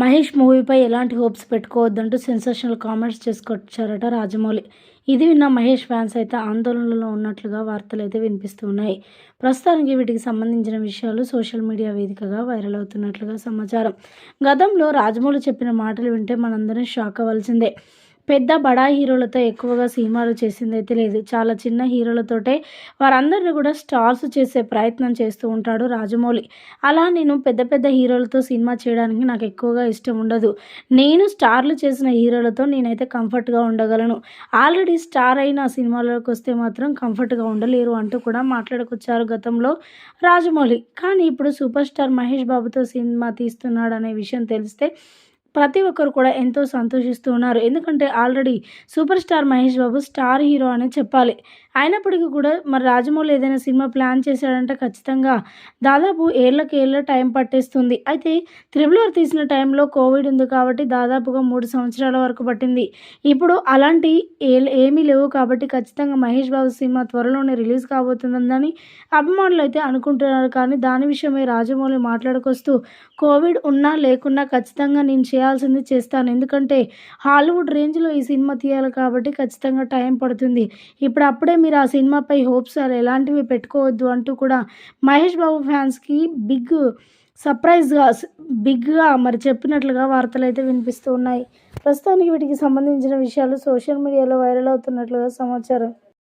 మహేష్ మూవీపై ఎలాంటి హోప్స్ పెట్టుకోవద్దంటూ సెన్సేషనల్ కామెంట్స్ చేసుకొచ్చారట రాజమౌళి. ఇది విన్న మహేష్ ఫ్యాన్స్ అయితే ఆందోళనలో ఉన్నట్లుగా వార్తలు అయితే వినిపిస్తున్నాయి. ప్రస్తుతానికి వీటికి సంబంధించిన విషయాలు సోషల్ మీడియా వేదికగా వైరల్ అవుతున్నట్లుగా సమాచారం. గతంలో రాజమౌళి చెప్పిన మాటలు వింటే మనందరం షాక్ అవ్వాల్సిందే. పెద్ద బడా హీరోలతో ఎక్కువగా సినిమాలు చేసింది అయితే లేదు. చాలా చిన్న హీరోలతోటే వారందరిని కూడా స్టార్స్ చేసే ప్రయత్నం చేస్తూ ఉంటాడు రాజమౌళి. అలా నేను పెద్ద పెద్ద హీరోలతో సినిమా చేయడానికి నాకు ఎక్కువగా ఇష్టం ఉండదు. నేను స్టార్లు చేసిన హీరోలతో నేనైతే కంఫర్ట్గా ఉండగలను. ఆల్రెడీ స్టార్ అయిన సినిమాలకు వస్తే మాత్రం కంఫర్ట్గా ఉండలేరు అంటూ కూడా మాట్లాడుకొచ్చారు గతంలో రాజమౌళి. కానీ ఇప్పుడు సూపర్ స్టార్ మహేష్ బాబుతో సినిమా తీస్తున్నాడు అనే విషయం తెలిస్తే ప్రతి ఒక్కరు కూడా ఎంతో సంతోషిస్తూ ఉన్నారు. ఎందుకంటే already super star Mahesh Babu star hero అనే చెప్పాలి. అయినప్పటికీ కూడా మరి రాజమౌళి ఏదైనా సినిమా ప్లాన్ చేశాడంటే ఖచ్చితంగా దాదాపు ఏళ్ళకి ఏళ్ళ టైం పట్టేస్తుంది. అయితే త్రిబుల్ ఆర్ తీసిన టైంలో కోవిడ్ ఉంది కాబట్టి దాదాపుగా మూడు సంవత్సరాల వరకు పట్టింది. ఇప్పుడు అలాంటి ఏ ఏమీ లేవు కాబట్టి ఖచ్చితంగా మహేష్ బాబు సినిమా త్వరలోనే రిలీజ్ కాబోతుందని అభిమానులు అయితే అనుకుంటున్నారు. కానీ దాని విషయమై రాజమౌళి మాట్లాడుకొస్తూ కోవిడ్ ఉన్నా లేకున్నా ఖచ్చితంగా నేను చేయాల్సింది చేస్తాను. ఎందుకంటే హాలీవుడ్ రేంజ్లో ఈ సినిమా తీయాలి కాబట్టి ఖచ్చితంగా టైం పడుతుంది. ఇప్పుడు అప్పుడే మీరు ఆ సినిమాపై హోప్స్ అలా ఎలాంటివి పెట్టుకోవద్దు అంటూ కూడా మహేష్ బాబు ఫ్యాన్స్కి బిగ్ సర్ప్రైజ్గా బిగ్గా మరి చెప్పినట్లుగా వార్తలు అయితే వినిపిస్తూ ఉన్నాయి. ప్రస్తుతానికి వీటికి సంబంధించిన విషయాలు సోషల్ మీడియాలో వైరల్ అవుతున్నట్లుగా సమాచారం.